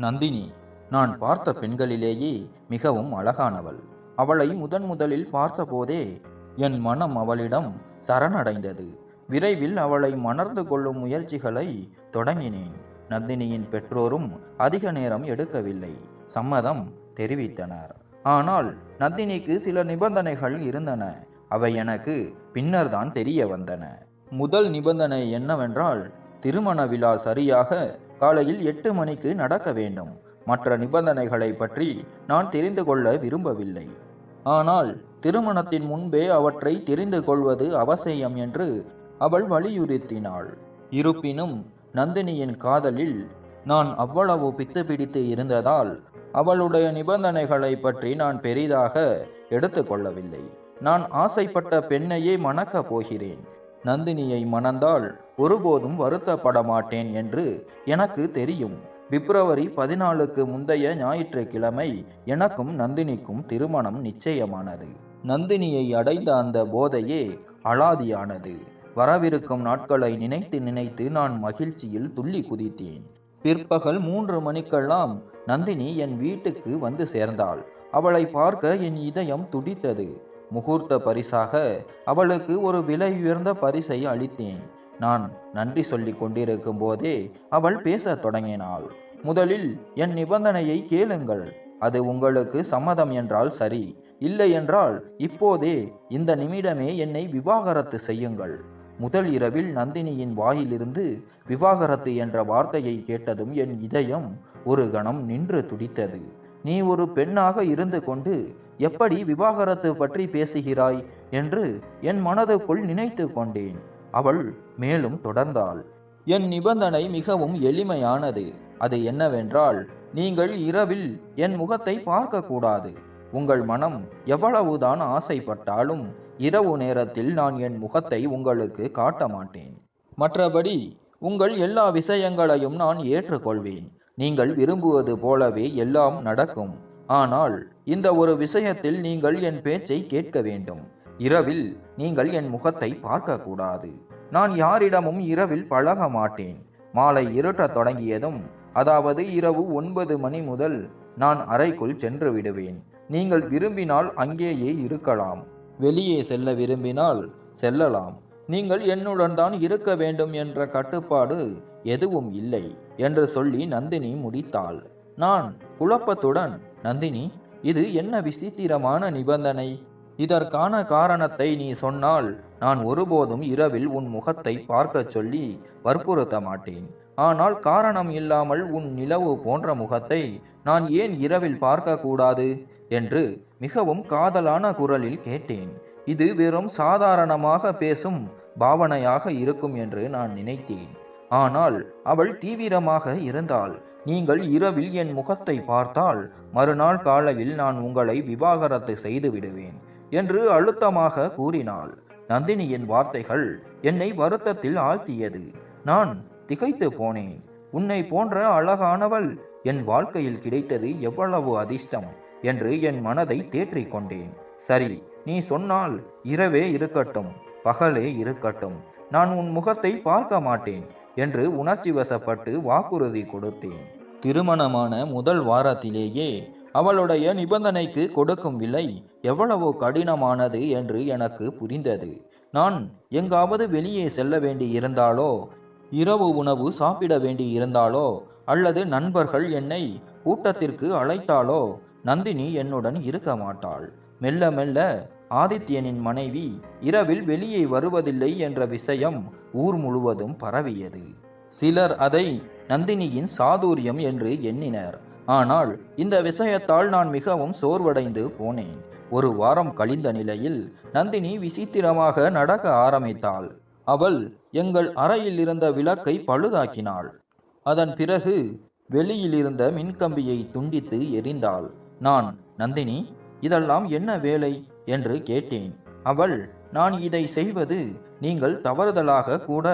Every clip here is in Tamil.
நந்தினி நான் பார்த்த பெண்களிலேயே மிகவும் அழகானவள். அவளை முதன் முதலில் பார்த்தபோதே என் மனம் அவளிடம் சரணடைந்தது. விரைவில் அவளை மணர்ந்து கொள்ளும் முயற்சிகளை தொடங்கினேன். நந்தினியின் பெற்றோரும் அதிக நேரம் எடுக்கவில்லை. சம்மதம் தெரிவித்தனர். ஆனால் நந்தினிக்கு சில நிபந்தனைகள் இருந்தன. அவை எனக்கு பின்னர்தான் தெரிய வந்தன. முதல் நிபந்தனை என்னவென்றால் திருமண விழா சரியாக காலையில் எட்டு மணிக்கு நடக்க வேண்டும். மற்ற நிபந்தனைகளை பற்றி நான் தெரிந்து கொள்ள விரும்பவில்லை. ஆனால் திருமணத்தின் முன்பே அவற்றை தெரிந்து கொள்வது அவசியம் என்று அவள் வலியுறுத்தினாள். இருப்பினும் நந்தினியின் காதலில் நான் அவ்வளவு பித்து பிடித்து இருந்ததால் அவளுடைய நிபந்தனைகளை பற்றி நான் பெரிதாக எடுத்துக்கொள்ளவில்லை நான் ஆசைப்பட்ட பெண்ணையே மணக்கப் போகிறேன். நந்தினியை மணந்தால் ஒருபோதும் வருத்தப்பட மாட்டேன் என்று எனக்கு தெரியும். பிப்ரவரி பதினாலுக்கு முந்தைய ஞாயிற்றுக்கிழமை எனக்கும் நந்தினிக்கும் திருமணம் நிச்சயமானது. நந்தினியை அடைந்த அந்த போதையே அலாதியானது. வரவிருக்கும் நாட்களை நினைத்து நினைத்து நான் மகிழ்ச்சியில் துள்ளி குதித்தேன். பிற்பகல் மூன்று மணிக்கெல்லாம் நந்தினி என் வீட்டுக்கு வந்து சேர்ந்தாள். அவளை பார்க்க என் இதயம் துடித்தது. முகூர்த்த பரிசாக அவளுக்கு ஒரு விலை உயர்ந்த பரிசை அளித்தேன். நான் நன்றி சொல்லிக் கொண்டிருக்கும் போதே அவள் பேசத் தொடங்கினாள். முதலில் என் நிபந்தனையை கேளுங்கள். அது உங்களுக்கு சம்மதம் என்றால் சரி. இல்லை என்றால் இப்போதே இந்த நிமிடமே என்னை விவாகரத்து செய்யுங்கள். முதல் இரவில் நந்தினியின் வாயிலிருந்து விவாகரத்து என்ற வார்த்தையை கேட்டதும் என் இதயம் ஒரு கணம் நின்று துடித்தது. நீ ஒரு பெண்ணாக இருந்து கொண்டு எப்படி விவாகரத்து பற்றி பேசுகிறாய்? என்று என் மனதுக்குள் நினைத்து கொண்டேன். அவள் மேலும் தொடர்ந்தாள். என் நிபந்தனை மிகவும் எளிமையானது. அது என்னவென்றால் நீங்கள் இரவில் என் முகத்தை பார்க்கக்கூடாது. உங்கள் மனம் எவ்வளவுதான் ஆசைப்பட்டாலும் இரவு நேரத்தில் நான் என் முகத்தை உங்களுக்கு காட்ட மாட்டேன். மற்றபடி உங்கள் எல்லா விஷயங்களையும் நான் ஏற்றுக்கொள்வேன். நீங்கள் விரும்புவது போலவே எல்லாம் நடக்கும். ஆனால் இந்த ஒரு விஷயத்தில் நீங்கள் என் பேச்சை கேட்க வேண்டும். இரவில் நீங்கள் என் முகத்தை பார்க்கக்கூடாது. நான் யாரிடமும் இரவில் பழக மாட்டேன் மாலை இருட்டத் தொடங்கியதும் அதாவது இரவு ஒன்பது மணி முதல் நான் அறைக்குள் சென்று விடுவேன். நீங்கள் விரும்பினால் அங்கேயே இருக்கலாம். வெளியே செல்ல விரும்பினால் செல்லலாம். நீங்கள் என்னுடன் தான் இருக்க வேண்டும் என்ற கட்டுப்பாடு எதுவும் இல்லை என்று சொல்லி நந்தினி முடித்தாள். நான் குழப்பத்துடன் நந்தினி இது என்ன விசித்திரமான நிபந்தனை? இதற்கான காரணத்தை நீ சொன்னால் நான் ஒருபோதும் இரவில் உன் முகத்தை பார்க்கச் சொல்லி வற்புறுத்த மாட்டேன். ஆனால் காரணம் இல்லாமல் உன் நிலவு போன்ற முகத்தை நான் ஏன் இரவில் பார்க்கக்கூடாது? என்று மிகவும் காதலான குரலில் கேட்டேன். இது வெறும் சாதாரணமாக பேசும் பாவனையாக இருக்கும் என்று நான் நினைத்தேன். ஆனால் அவள் தீவிரமாக இருந்தாள். நீங்கள் இரவில் என் முகத்தை பார்த்தால் மறுநாள் காலையில் நான் உங்களை விவாகரத்து செய்து விடுவேன். என்று அழுத்தமாக கூறினாள். நந்தினியின் வார்த்தைகள் என்னை வருத்தத்தில் ஆழ்த்தியது. நான் திகைத்து போனேன். உன்னை போன்ற அழகானவள் என் வாழ்க்கையில் கிடைத்தது எவ்வளவு அதிர்ஷ்டம் என்று என் மனதை தேற்றிக் கொண்டேன். சரி நீ சொன்னால் இரவே இருக்கட்டும் பகலே இருக்கட்டும் நான் உன் முகத்தை பார்க்க மாட்டேன் என்று உணர்ச்சி வசப்பட்டு வாக்குறுதி கொடுத்தேன். திருமணமான முதல் வாரத்திலேயே அவளுடைய நிபந்தனைக்கு கொடுக்கும் விலை எவ்வளவு கடினமானது என்று எனக்கு புரிந்தது. நான் எங்காவது வெளியே செல்ல வேண்டி இருந்தாலோ இரவு உணவு சாப்பிட வேண்டி இருந்தாலோ அல்லது நண்பர்கள் என்னை கூட்டத்திற்கு அழைத்தாலோ நந்தினி என்னுடன் இருக்க மாட்டாள். மெல்ல மெல்ல ஆதித்யனின் மனைவி இரவில் வெளியே வருவதில்லை என்ற விஷயம் ஊர் முழுவதும் பரவியது. சிலர் அதை நந்தினியின் சாதுரியம் என்று எண்ணினர். ஆனால் இந்த விஷயத்தால் நான் மிகவும் சோர்வடைந்து போனேன். ஒரு வாரம் கழிந்த நிலையில் நந்தினி விசித்திரமாக நடக்க ஆரம்பித்தாள். அவள் எங்கள் அறையில் இருந்த விளக்கை பழுதாக்கினாள். அதன் பிறகு வெளியிலிருந்த மின்கம்பியை துண்டித்து எரிந்தாள். நான் நந்தினி இதெல்லாம் என்ன வேலை? என்று கேட்டேன். அவள் நான் இதை செய்வது நீங்கள் தவறுதலாக கூட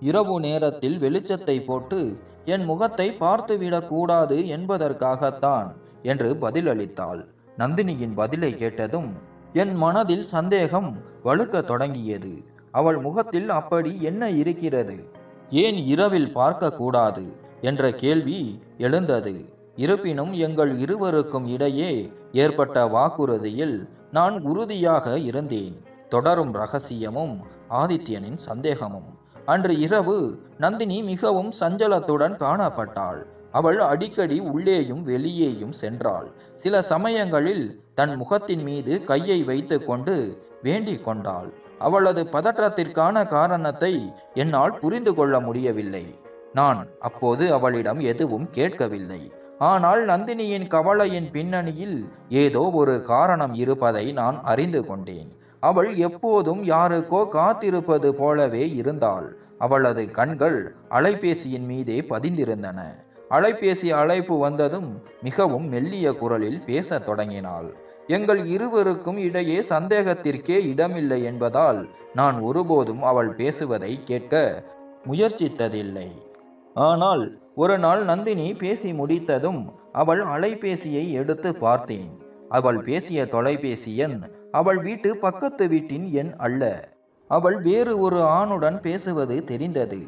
இரவு நேரத்தில் வெளிச்சத்தை போட்டு என் முகத்தை பார்த்துவிடக் கூடாது என்பதற்காகத்தான் என்று பதிலளித்தாள். நந்தினியின் பதிலை கேட்டதும் என் மனதில் சந்தேகம் வலுக்கத் தொடங்கியது. அவள் முகத்தில் அப்படி என்ன இருக்கிறது? ஏன் இரவில் பார்க்கக்கூடாது? என்ற கேள்வி எழுந்தது. இருப்பினும் எங்கள் இருவருக்கும் இடையே ஏற்பட்ட வாக்குறுதியில் நான் உறுதியாக இருந்தேன். தொடரும் ரகசியமும் ஆதித்யனின் சந்தேகமும். அன்று இரவு நந்தினி மிகவும் சஞ்சலத்துடன் காணப்பட்டாள். அவள் அடிக்கடி உள்ளேயும் வெளியேயும் சென்றாள். சில சமயங்களில் தன் முகத்தின் மீது கையை வைத்துக்கொண்டு வேண்டிக் கொண்டாள். அவளது பதற்றத்திற்கான காரணத்தை என்னால் புரிந்து கொள்ள முடியவில்லை. நான் அப்போது அவளிடம் எதுவும் கேட்கவில்லை. ஆனால் நந்தினியின் கவலையின் பின்னணியில் ஏதோ ஒரு காரணம் இருப்பதை நான் அறிந்து கொண்டேன். அவள் எப்போதும் யாருக்கோ காத்திருப்பது போலவே இருந்தாள். அவளது கண்கள் அலைபேசியின் மீதே பதிந்திருந்தன. அலைபேசி அழைப்பு வந்ததும் மிகவும் மெல்லிய குரலில் பேசத் தொடங்கினாள். எங்கள் இருவருக்கும் இடையே சந்தேகத்திற்கே இடமில்லை என்பதால் நான் ஒருபோதும் அவள் பேசுவதை கேட்க முயற்சித்ததில்லை. ஆனால் ஒரு நாள் நந்தினி பேசி முடித்ததும் அவள் அலைபேசியை எடுத்து பார்த்தேன். அவள் பேசிய தொலைபேசி எண் அவள் வீட்டு பக்கத்து வீட்டின் எண் அல்ல. அவள் வேறு ஒரு ஆணுடன் பேசுவது தெரிந்தது.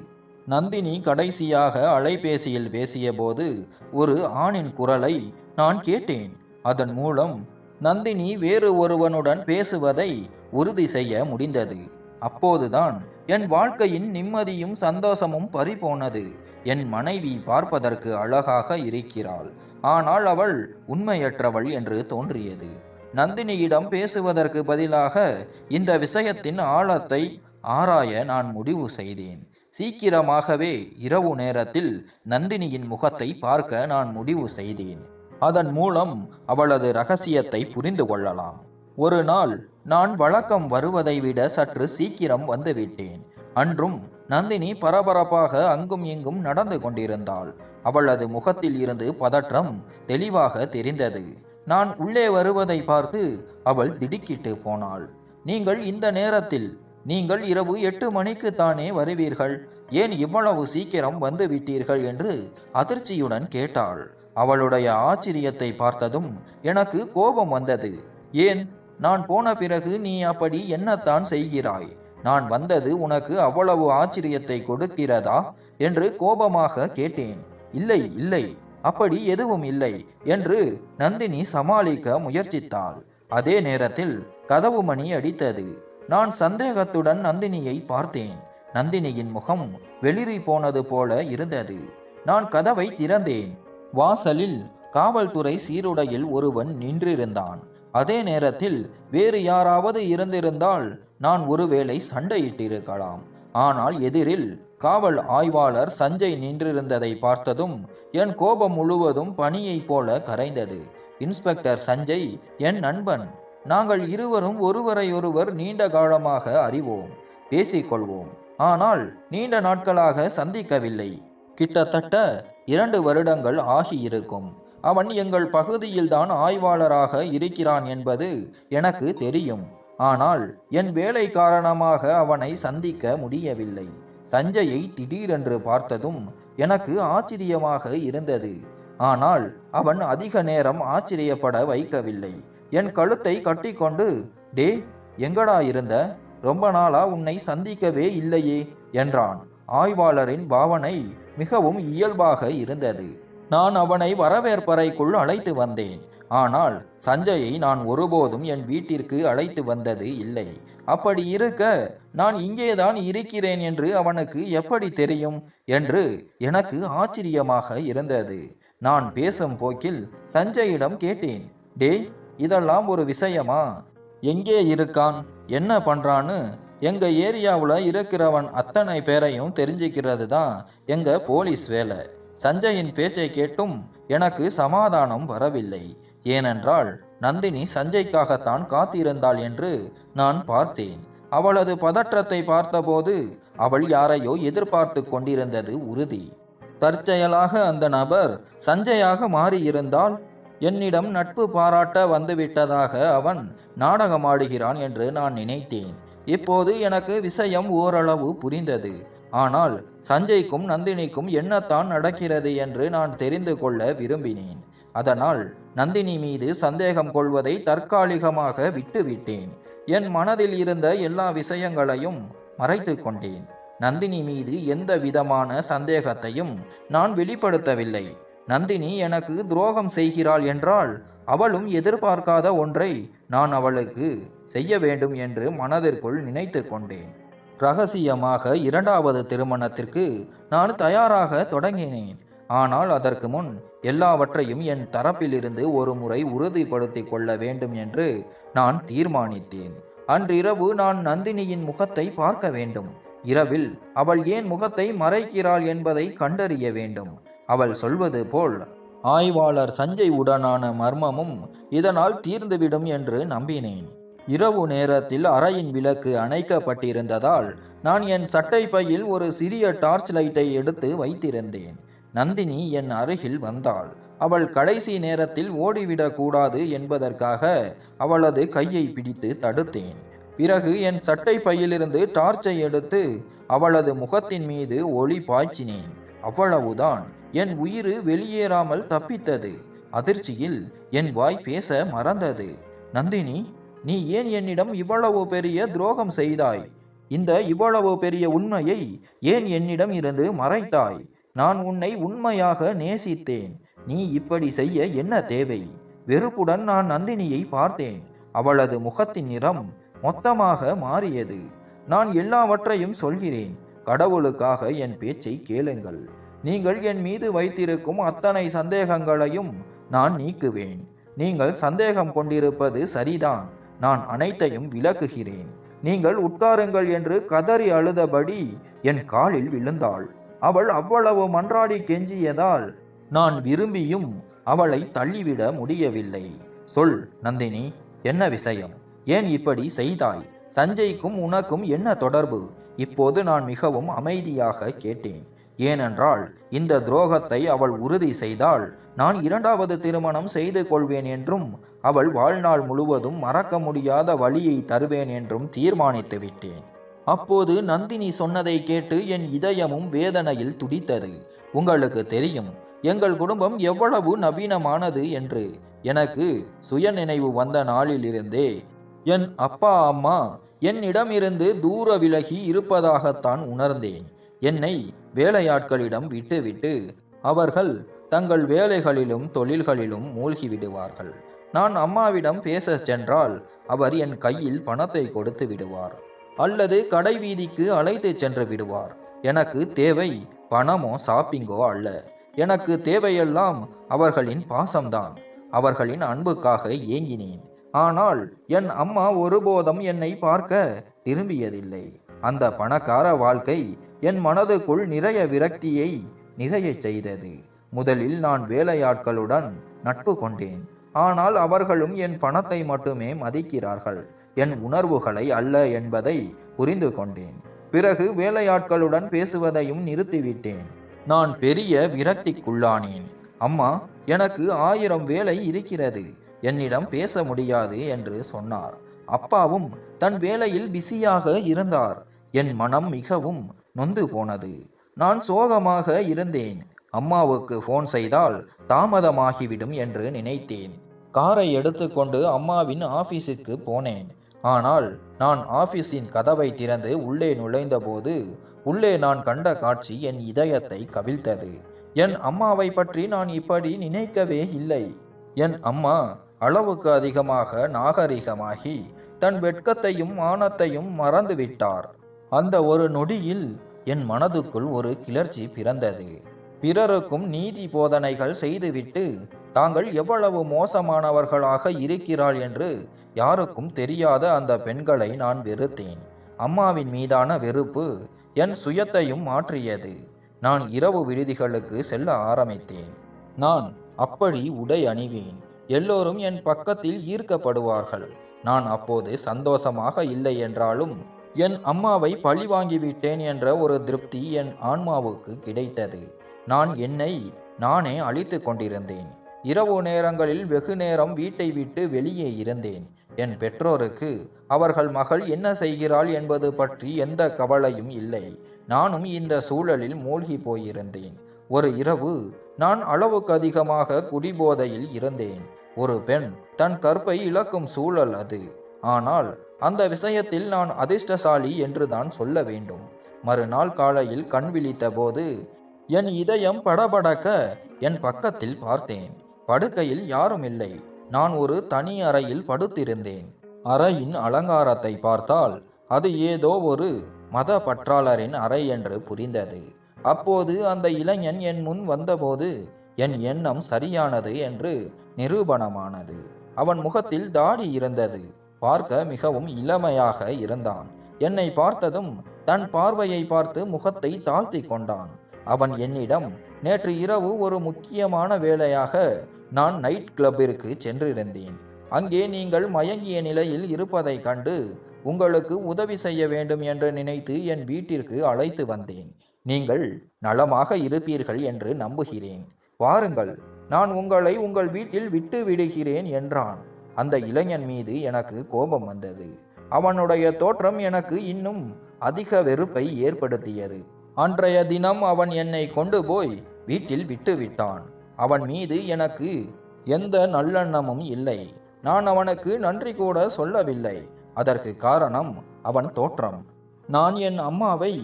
நந்தினி கடைசியாக அலைபேசியில் பேசியபோது ஒரு ஆணின் குரலை நான் கேட்டேன். அதன் மூலம் நந்தினி வேறு ஒருவனுடன் பேசுவதை உறுதி செய்ய முடிந்தது. அப்போதுதான் என் வாழ்க்கையின் நிம்மதியும் சந்தோஷமும் பறிபோனது. என் மனைவி பார்ப்பதற்கு அழகாக இருக்கிறாள். ஆனால் அவள் உண்மையற்றவள் என்று தோன்றியது. நந்தினியிடம் பேசுவதற்கு பதிலாக இந்த விஷயத்தின் ஆழத்தை ஆராய நான் முடிவு செய்தேன். சீக்கிரமாகவே இரவு நேரத்தில் நந்தினியின் முகத்தை பார்க்க நான் முடிவு செய்தேன். அதன் மூலம் அவளது ரகசியத்தை புரிந்து கொள்ளலாம். ஒரு நாள் நான் வழக்கம் வருவதை விட சற்று சீக்கிரம் வந்துவிட்டேன். அன்றும் நந்தினி பரபரப்பாக அங்கும் இங்கும் நடந்து கொண்டிருந்தாள். அவளது முகத்தில் இருந்து பதற்றம் தெளிவாக தெரிந்தது. நான் உள்ளே வருவதை பார்த்து அவள் திடுக்கிட்டு போனாள். நீங்கள் இந்த நேரத்தில் நீங்கள் இரவு எட்டு மணிக்கு தானே வருவீர்கள்? ஏன் இவ்வளவு சீக்கிரம் வந்து விட்டீர்கள்? என்று அதிர்ச்சியுடன் கேட்டாள். அவளுடைய ஆச்சரியத்தை பார்த்ததும் எனக்கு கோபம் வந்தது. ஏன்? நான் போன பிறகு நீ அப்படி என்னத்தான் செய்கிறாய்? நான் வந்தது உனக்கு அவ்வளவு ஆச்சரியத்தை கொடுக்கிறதா? என்று கோபமாக கேட்டேன். இல்லை இல்லை. அப்படி எதுவும் இல்லை என்று நந்தினி சமாளிக்க முயற்சித்தாள். அதே நேரத்தில் கதவு மணி அடித்தது. நான் சந்தேகத்துடன் நந்தினியை பார்த்தேன். நந்தினியின் முகம் வெளிரி போனது போல இருந்தது. நான் கதவை திறந்தேன். வாசலில் காவல்துறை சீருடையில் ஒருவன் நின்றிருந்தான். அதே நேரத்தில் வேறு யாராவது இருந்திருந்தால் நான் ஒருவேளை சண்டையிட்டிருக்கலாம். ஆனால் எதிரில் காவல் ஆய்வாளர் சஞ்சய் நின்றிருந்ததை பார்த்ததும் என் கோபம் முழுவதும் பனியைப் போல கரைந்தது. இன்ஸ்பெக்டர் சஞ்சய் என் நண்பன் நாங்கள் இருவரும் ஒருவரையொருவர் நீண்ட காலமாக அறிவோம் பேசிக்கொள்வோம். ஆனால் நீண்ட நாட்களாக சந்திக்கவில்லை. கிட்டத்தட்ட இரண்டு வருடங்கள் ஆகியிருக்கும். அவன் எங்கள் பகுதியில்தான் ஆய்வாளராக இருக்கிறான் என்பது எனக்கு தெரியும். ஆனால் என் வேலை காரணமாக அவனை சந்திக்க முடியவில்லை. சஞ்சயை திடீரென்று பார்த்ததும் எனக்கு ஆச்சரியமாக இருந்தது. ஆனால் அவன் அதிக நேரம் ஆச்சரியப்பட வைக்கவில்லை. என் கழுத்தை கட்டிக்கொண்டு டே எங்கடா இருந்த? ரொம்ப நாளா உன்னை சந்திக்கவே இல்லையே என்றான். ஆய்வாளரின் பாவனை மிகவும் இயல்பாக இருந்தது. நான் அவனை வரவேற்பறைக்குள் அழைத்து வந்தேன். ஆனால் சஞ்சயை நான் ஒருபோதும் என் வீட்டிற்கு அழைத்து வந்தது இல்லை. அப்படி இருக்க நான் இங்கேதான் இருக்கிறேன் என்று அவனுக்கு எப்படி தெரியும்? என்று எனக்கு ஆச்சரியமாக இருந்தது. நான் பேசும் போக்கில் சஞ்சயிடம் கேட்டேன் டேய் இதெல்லாம் ஒரு விஷயமா? எங்கே இருக்கான்? என்ன பண்றான்னு? எங்க ஏரியாவில் இருக்கிறவன் அத்தனை பேரையும் தெரிஞ்சுக்கிறது தான் எங்க போலீஸ் வேலை. சஞ்சயின் பேச்சை கேட்டும் எனக்கு சமாதானம் வரவில்லை. ஏனென்றால் நந்தினி சஞ்சய்க்காகத்தான் காத்திருந்தாள் என்று நான் பார்த்தேன். அவளது பதற்றத்தை பார்த்தபோது அவள் யாரையோ எதிர்பார்த்து கொண்டிருந்தது உறுதி. தற்செயலாக அந்த நபர் சஞ்சயாக மாறியிருந்தால் என்னிடம் நட்பு பாராட்ட வந்துவிட்டதாக அவன் நாடகமாடுகிறான் என்று நான் நினைத்தேன். இப்போது எனக்கு விஷயம் ஓரளவு புரிந்தது. ஆனால் சஞ்சய்க்கும் நந்தினிக்கும் என்னத்தான் நடக்கிறது என்று நான் தெரிந்து கொள்ள விரும்பினேன். அதனால் நந்தினி மீது சந்தேகம் கொள்வதை தற்காலிகமாக விட்டுவிட்டேன். என் மனதில் இருந்த எல்லா விஷயங்களையும் மறைத்து கொண்டேன். நந்தினி மீது எந்த விதமான சந்தேகத்தையும் நான் வெளிப்படுத்தவில்லை. நந்தினி எனக்கு துரோகம் செய்கிறாள் என்றால் அவளும் எதிர்பார்க்காத ஒன்றை நான் அவளுக்கு செய்ய வேண்டும் என்று மனதிற்குள் நினைத்து கொண்டேன். ரகசியமாக இரண்டாவது திருமணத்திற்கு நான் தயாராக தொடங்கினேன். ஆனால் அதற்கு முன் எல்லாவற்றையும் என் தரப்பிலிருந்து ஒரு முறை உறுதிப்படுத்திக் கொள்ள வேண்டும் என்று நான் தீர்மானித்தேன். அன்றிரவு நான் நந்தினியின் முகத்தை பார்க்க வேண்டும். இரவில் அவள் ஏன் முகத்தை மறைக்கிறாள் என்பதை கண்டறிய வேண்டும். அவள் சொல்வது போல் ஆய்வாளர் சஞ்சய் உடனான மர்மமும் இதனால் தீர்ந்துவிடும் என்று நம்பினேன். இரவு நேரத்தில் அறையின் விளக்கு அணைக்கப்பட்டிருந்ததால் நான் என் சட்டை பையில் ஒரு சிறிய டார்ச் லைட்டை எடுத்து வைத்திருந்தேன். நந்தினி என் அருகில் வந்தாள். அவள் கடைசி நேரத்தில் ஓடிவிடக்கூடாது என்பதற்காக அவளது கையை பிடித்து தடுத்தேன். பிறகு என் சட்டை பையிலிருந்து டார்ச்சை எடுத்து அவளது முகத்தின் மீது ஒளி பாய்ச்சினேன். அவ்வளவுதான். என் உயிர் வெளியேறாமல் தப்பித்தது. அதிர்ச்சியில் என் வாய் பேச மறந்தது. நந்தினி நீ ஏன் என்னிடம் இவ்வளவு பெரிய துரோகம் செய்தாய்? இந்த இவ்வளவு பெரிய உண்மையை ஏன் என்னிடம் இருந்து மறைத்தாய்? நான் உன்னை உண்மையாக நேசித்தேன். நீ இப்படி செய்ய என்ன தேவை? வெறுப்புடன் நான் நந்தினியை பார்த்தேன். அவளது முகத்தின் நிறம் மொத்தமாக மாறியது. நான் எல்லாவற்றையும் சொல்கிறேன். கடவுளுக்காக என் பேச்சை கேளுங்கள். நீங்கள் என் மீது வைத்திருக்கும் அத்தனை சந்தேகங்களையும் நான் நீக்குவேன். நீங்கள் சந்தேகம் கொண்டிருப்பது சரிதான். நான் அனைத்தையும் விளக்குகிறேன். நீங்கள் உட்காருங்கள் என்று கதறி அழுதபடி என் காலில் விழுந்தாள். அவள் அவ்வளவு மன்றாடி கெஞ்சியதால் நான் விரும்பியும் அவளை தள்ளிவிட முடியவில்லை. சொல் நந்தினி என்ன விஷயம்? ஏன் இப்படி செய்தாய்? சஞ்சய்க்கும் உனக்கும் என்ன தொடர்பு? இப்போது நான் மிகவும் அமைதியாக கேட்டேன். ஏனென்றால் இந்த துரோகத்தை அவள் உறுதி செய்தால் நான் இரண்டாவது திருமணம் செய்து கொள்வேன் என்றும் அவள் வாழ்நாள் முழுவதும் மறக்க முடியாத வழியை தருவேன் என்றும் தீர்மானித்து விட்டேன் அப்போது நந்தினி சொன்னதை கேட்டு என் இதயமும் வேதனையில் துடித்தது. உங்களுக்கு தெரியும் எங்கள் குடும்பம் எவ்வளவு நவீனமானது என்று. எனக்கு சுயநினைவு வந்த நாளிலிருந்தே என் அப்பா அம்மா என்னிடமிருந்து தூர விலகி இருப்பதாகத்தான் உணர்ந்தேன். என்னை வேலையாட்களிடம் விட்டுவிட்டு அவர்கள் தங்கள் வேலைகளிலும் தொழில்களிலும் மூழ்கி விடுவார்கள் நான் அம்மாவிடம் பேச சென்றால் அவர் என் கையில் பணத்தை கொடுத்து விடுவார். அல்லது கடை வீதிக்கு அழைத்து சென்று விடுவார். எனக்கு தேவை பணமோ ஷாப்பிங்கோ அல்ல. எனக்கு தேவையெல்லாம் அவர்களின் பாசம்தான். அவர்களின் அன்புக்காக ஏங்கினேன். ஆனால் என் அம்மா ஒருபோதும் என்னை பார்க்க திரும்பியதில்லை அந்த பணக்கார வாழ்க்கை என் மனதுக்குள் நிறைய விரக்தியை நிறைய செய்தது. முதலில் நான் வேலையாட்களுடன் நட்பு கொண்டேன். ஆனால் அவர்களும் என் பணத்தை மட்டுமே மதிக்கிறார்கள். என் உணர்வுகளை அல்ல என்பதை புரிந்து கொண்டேன். பிறகு வேலையாட்களுடன் பேசுவதையும் நிறுத்திவிட்டேன். நான் பெரிய விரக்திக்குள்ளானேன். அம்மா எனக்கு ஆயிரம் வேலை இருக்கிறது. என்னிடம் பேச முடியாது என்று சொன்னார். அப்பாவும் தன் வேலையில் பிஸியாக இருந்தார். என் மனம் மிகவும் நொந்து போனது. நான் சோகமாக இருந்தேன். அம்மாவுக்கு ஃபோன் செய்தால் தாமதமாகிவிடும் என்று நினைத்தேன். காரை எடுத்துக்கொண்டு அம்மாவின் ஆபீஸுக்கு போனேன். ஆனால் நான் ஆபீஸின் கதவை திறந்து உள்ளே நுழைந்தபோது உள்ளே நான் கண்ட காட்சி என் இதயத்தை கவிழ்த்தது. என் அம்மாவை பற்றி நான் இப்படி நினைக்கவே இல்லை. என் அம்மா அளவுக்கு அதிகமாக நாகரிகமாகி தன் வெட்கத்தையும் மானத்தையும் மறந்துவிட்டார். அந்த ஒரு நொடியில் என் மனதுக்குள் ஒரு கிளர்ச்சி பிறந்தது. பிறருக்கும் நீதி போதனைகள் செய்துவிட்டு தாங்கள் எவ்வளவு மோசமானவர்களாக இருக்கிறாள் என்று யாருக்கும் தெரியாத அந்த பெண்களை நான் வெறுத்தேன். அம்மாவின் மீதான வெறுப்பு என் சுயத்தையும் மாற்றியது. நான் இரவு விடுதிகளுக்கு செல்ல ஆரம்பித்தேன். நான் அப்படி உடை அணிவேன். எல்லோரும் என் பக்கத்தில் ஈர்க்கப்படுவார்கள். நான் அப்போது சந்தோஷமாக இல்லை என்றாலும் என் அம்மாவை பழி வாங்கிவிட்டேன் என்ற ஒரு திருப்தி என் ஆன்மாவுக்கு கிடைத்தது. நான் என்னை நானே அழித்து கொண்டிருந்தேன். இரவு நேரங்களில் வெகு நேரம் வீட்டை விட்டு வெளியே இருந்தேன். என் பெற்றோருக்கு அவர்கள் மகள் என்ன செய்கிறாள் என்பது பற்றி எந்த கவலையும் இல்லை. நானும் இந்த சூழலில் மூழ்கி போயிருந்தேன். ஒரு இரவு நான் அளவுக்கு அதிகமாக குடிபோதையில் இருந்தேன். ஒரு பெண் தன் கற்பை இழக்கும் சூழல் அது. ஆனால் அந்த விஷயத்தில் நான் அதிர்ஷ்டசாலி என்று தான் சொல்ல வேண்டும். மறுநாள் காலையில் கண் விழித்த போது என் இதயம் படபடக்க என் பக்கத்தில் பார்த்தேன். படுக்கையில் யாரும் இல்லை. நான் ஒரு தனி அறையில் படுத்திருந்தேன். அறையின் அலங்காரத்தை பார்த்தால் அது ஏதோ ஒரு மத பற்றாளரின் அறை என்று புரிந்தது. அப்போது அந்த இளைஞன் என் முன் வந்தபோது என் எண்ணம் சரியானது என்று நிரூபணமானது. அவன் முகத்தில் தாடி இருந்தது. பார்க்க மிகவும் இளமையாக இருந்தான். என்னை பார்த்ததும் தன் பார்வையை பார்த்து முகத்தை தாழ்த்தி கொண்டான். அவன் என்னிடம் நேற்று இரவு ஒரு முக்கியமான வேலையாக நான் நைட் கிளப்பிற்கு சென்றிருந்தேன். அங்கே நீங்கள் மயங்கிய நிலையில் இருப்பதைக் கண்டு உங்களுக்கு உதவி செய்ய வேண்டும் என்று நினைத்து என் வீட்டிற்கு அழைத்து வந்தேன். நீங்கள் நலமாக இருப்பீர்கள் என்று நம்புகிறேன். வாருங்கள் நான் உங்களை உங்கள் வீட்டில் விட்டு விடுகிறேன் என்றான். அந்த இளைஞன் மீது எனக்கு கோபம் வந்தது. அவனுடைய தோற்றம் எனக்கு இன்னும் அதிக வெறுப்பை ஏற்படுத்தியது. அன்றைய தினம் அவன் என்னை கொண்டு போய் வீட்டில் விட்டுவிட்டான். அவன் மீது எனக்கு எந்த நல்லெண்ணமும் இல்லை. நான் அவனுக்கு நன்றி கூட சொல்லவில்லை. அதற்கு காரணம் அவன் தோற்றம். நான் என் அம்மாவை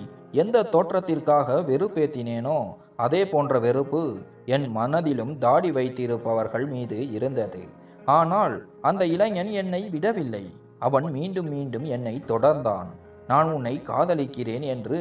எந்த தோற்றத்திற்காக வெறுப்பேத்தினேனோ அதே போன்ற வெறுப்பு என் மனதிலும் தாடி வைத்திருப்பவர்கள் மீது இருந்தது. ஆனால் அந்த இளைஞன் என்னை விடவில்லை. அவன் மீண்டும் மீண்டும் என்னை தொடர்ந்தான். நான் உன்னை காதலிக்கிறேன் என்று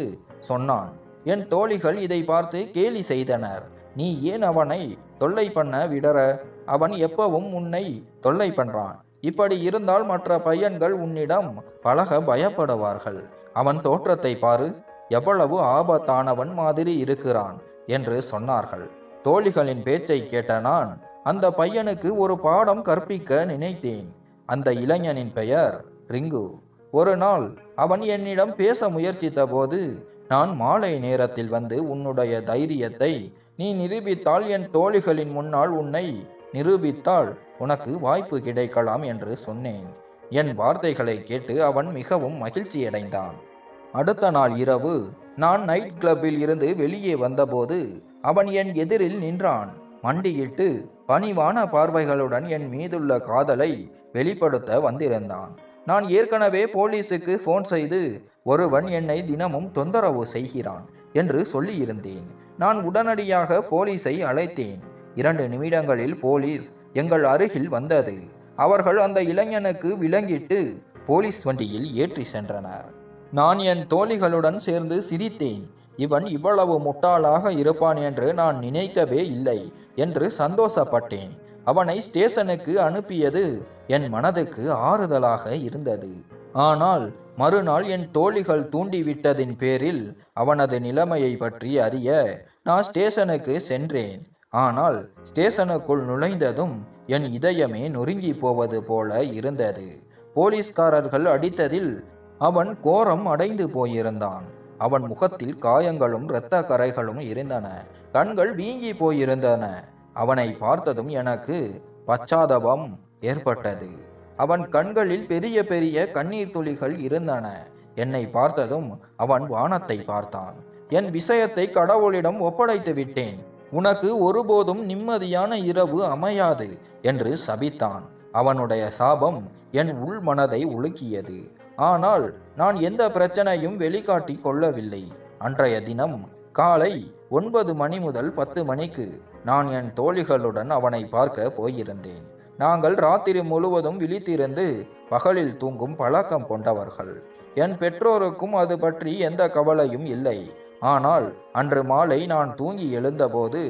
சொன்னான். என் தோழிகள் இதை பார்த்து கேலி செய்தனர். நீ ஏன் அவனை தொல்லை பண்ண விடற அவன் எப்பவும் உன்னை தொல்லை பண்றான். இப்படி இருந்தால் மற்ற பையன்கள் உன்னிடம் பழக பயப்படுவார்கள். அவன் தோற்றத்தை பாரு எவ்வளவு ஆபத்தானவன் மாதிரி இருக்கிறான் என்று சொன்னார்கள். தோழிகளின் பேச்சை கேட்ட நான் அந்த பையனுக்கு ஒரு பாடம் கற்பிக்க நினைத்தேன். அந்த இளைஞனின் பெயர் ரிங்கு. ஒரு நாள் அவன் என்னிடம் பேச முயற்சித்த போது நான் மாலை நேரத்தில் வந்து உன்னுடைய தைரியத்தை நீ நிரூபித்தால் என் தோழிகளின் முன்னால் உன்னை நிரூபித்தால் உனக்கு வாய்ப்பு கிடைக்கலாம் என்று சொன்னேன். என் வார்த்தைகளை கேட்டு அவன் மிகவும் மகிழ்ச்சியடைந்தான். அடுத்த நாள் இரவு நான் நைட் கிளப்பில் இருந்து வெளியே வந்தபோது அவன் என் எதிரில் நின்றான். மண்டியிட்டு பணிவான பார்வைகளுடன் என் மீதுள்ள காதலை வெளிப்படுத்த வந்திருந்தான். நான் ஏற்கனவே போலீஸுக்கு ஃபோன் செய்து ஒருவன் என்னை தினமும் தொந்தரவு செய்கிறான் என்று சொல்லியிருந்தேன். நான் உடனடியாக போலீஸை அழைத்தேன். இரண்டு நிமிடங்களில் போலீஸ் எங்கள் அருகில் வந்தது. அவர்கள் அந்த இளைஞனுக்கு விளங்கிட்டு போலீஸ் வண்டியில் ஏற்றி சென்றனர். நான் என் தோழிகளுடன் சேர்ந்து சிரித்தேன். இவன் இவ்வளவு முட்டாளாக இருப்பான் என்று நான் நினைக்கவே இல்லை என்று சந்தோஷப்பட்டேன். அவனை ஸ்டேஷனுக்கு அனுப்பியது என் மனதுக்கு ஆறுதலாக இருந்தது. ஆனால் மறுநாள் என் தோழிகள் தூண்டிவிட்டதின் பேரில் அவனது நிலைமையை பற்றி அறிய நான் ஸ்டேஷனுக்கு சென்றேன். ஆனால் ஸ்டேஷனுக்குள் நுழைந்ததும் என் இதயமே நொறுங்கி போவது போல இருந்தது. போலீஸ்காரர்கள் அடித்ததில் அவன் கோரம் அடைந்து போயிருந்தான். அவன் முகத்தில் காயங்களும் இரத்த கரைகளும் இருந்தன. கண்கள் வீங்கி போயிருந்தன. அவனை பார்த்ததும் எனக்கு பச்சாதபம் ஏற்பட்டது. அவன் கண்களில் பெரிய பெரிய கண்ணீர் துளிகள் இருந்தன. என்னை பார்த்ததும் அவன் வானத்தை பார்த்தான். என் விஷயத்தை கடவுளிடம் ஒப்படைத்து விட்டேன். உனக்கு ஒருபோதும் நிம்மதியான இரவு அமையாது என்று சபித்தான். அவனுடைய சாபம் என் உள் மனதை உலுக்கியது. ஆனால் நான் எந்த பிரச்சனையும் வெளிக்காட்டி கொள்ளவில்லை. அன்றைய தினம் காலை ஒன்பது மணி முதல் பத்து மணிக்கு நான் என் தோழிகளுடன் அவனை பார்க்க போயிருந்தேன். நாங்கள் ராத்திரி முழுவதும் விழித்திருந்து பகலில் தூங்கும் பழக்கம் கொண்டவர்கள். என் பெற்றோருக்கும் அது பற்றி எந்த கவலையும் இல்லை. ஆனால் அன்று மாலை நான் தூங்கி எழுந்தபோது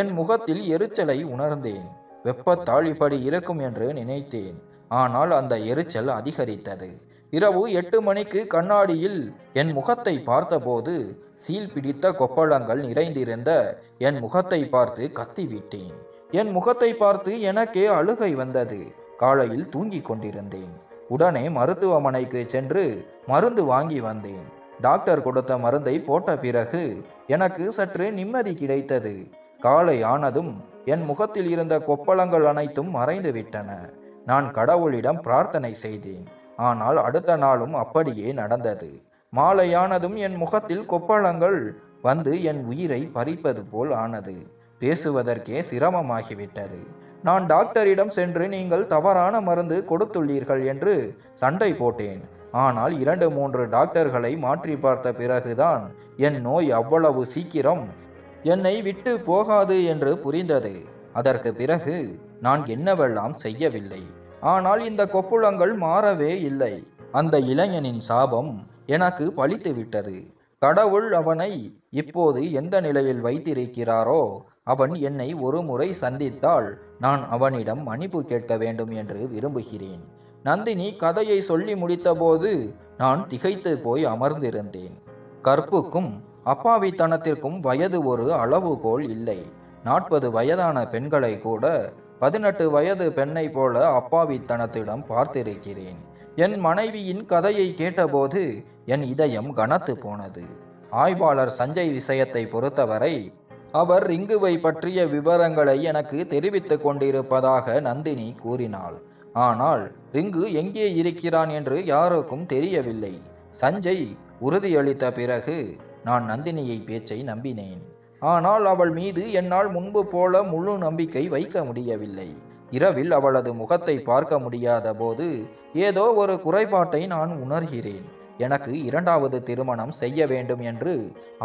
என் முகத்தில் எரிச்சலை உணர்ந்தேன். வெப்பத்தால் இப்படி இருக்கும் என்று நினைத்தேன். ஆனால் அந்த எரிச்சல் அதிகரித்தது. இரவு எட்டு மணிக்கு கண்ணாடியில் என் முகத்தை பார்த்தபோது சீல் பிடித்த கொப்பளங்கள் நிறைந்திருந்த என் முகத்தை பார்த்து கத்திவிட்டேன். என் முகத்தை பார்த்து எனக்கே அழுகை வந்தது. காலையில் தூங்கிக் கொண்டிருந்தேன். உடனே மருத்துவமனைக்கு சென்று மருந்து வாங்கி வந்தேன். டாக்டர் கொடுத்த மருந்தை போட்ட பிறகு எனக்கு சற்று நிம்மதி கிடைத்தது. காலை ஆனதும் என் முகத்தில் இருந்த கொப்பளங்கள் அனைத்தும் மறைந்து விட்டன. நான் கடவுளிடம் பிரார்த்தனை செய்தேன். ஆனால் அடுத்த நாளும் அப்படியே நடந்தது. மாலையானதும் என் முகத்தில் கொப்பளங்கள் வந்து என் உயிரை பறிப்பது போல் ஆனது. பேசுவதற்கே சிரமமாகிவிட்டது. நான் டாக்டரிடம் சென்று நீங்கள் தவறான மருந்து கொடுத்துள்ளீர்கள் என்று சண்டை போட்டேன். ஆனால் இரண்டு மூன்று டாக்டர்களை மாற்றி பார்த்த பிறகுதான் என் நோய் அவ்வளவு சீக்கிரம் என்னை விட்டு போகாது என்று புரிந்தது. அதற்கு பிறகு நான் என்னவெல்லாம் செய்யவில்லை. ஆனால் இந்த கொப்புளங்கள் மாறவே இல்லை. அந்த இளைஞனின் சாபம் எனக்கு பலித்து விட்டது கடவுள் அவனை இப்போது எந்த நிலையில் வைத்திருக்கிறாரோ அவன் என்னை ஒரு முறை சந்தித்தால் நான் அவனிடம் மன்னிப்பு கேட்க வேண்டும் என்று விரும்புகிறேன். நந்தினி கதையை சொல்லி முடித்தபோது நான் திகைத்து போய் அமர்ந்திருந்தேன். கற்புக்கும் அப்பாவித்தனத்திற்கும் வயது ஒரு அளவுகோல் இல்லை. நாற்பது வயதான பெண்களை கூட பதினெட்டு வயது பெண்ணை போல அப்பாவித்தனத்திடம் பார்த்திருக்கிறேன். என் மனைவியின் கதையை கேட்டபோது என் இதயம் கனத்து போனது. ஆய்வாளர் சஞ்சய் விஷயத்தை பொறுத்தவரை அவர் ரிங்குவை பற்றிய விவரங்களை எனக்கு தெரிவித்துக் கொண்டிருப்பதாக நந்தினி கூறினாள். ஆனால் ரிங்கு எங்கே இருக்கிறான் என்று யாருக்கும் தெரியவில்லை. சஞ்சய் உறுதியளித்த பிறகு நான் நந்தினியை பேச்சை நம்பினேன். ஆனால் அவள் மீது என்னால் முன்பு போல முழு நம்பிக்கை வைக்க முடியவில்லை. இரவில் அவளது முகத்தை பார்க்க முடியாத போது ஏதோ ஒரு குறைபாட்டை நான் உணர்கிறேன். எனக்கு இரண்டாவது திருமணம் செய்ய வேண்டும் என்று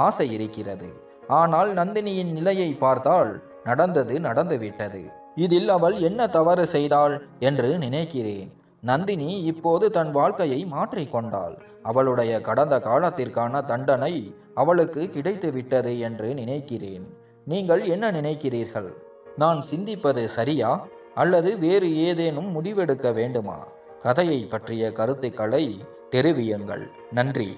ஆசை இருக்கிறது. ஆனால் நந்தினியின் நிலையை பார்த்தால் நடந்தது நடந்துவிட்டது. இதில் அவள் என்ன தவறு செய்தாள் என்று நினைக்கிறேன். நந்தினி இப்போது தன் வாழ்க்கையை மாற்றிக்கொண்டாள் அவளுடைய கடந்த காலத்திற்கான தண்டனை அவளுக்கு கிடைத்து விட்டது என்று நினைக்கிறேன். நீங்கள் என்ன நினைக்கிறீர்கள்? நான் சிந்திப்பது சரியா? அல்லது வேறு ஏதேனும் முடிவெடுக்க வேண்டுமா? கதையை பற்றிய கருத்துக்களை தெரிவியுங்கள். நன்றி.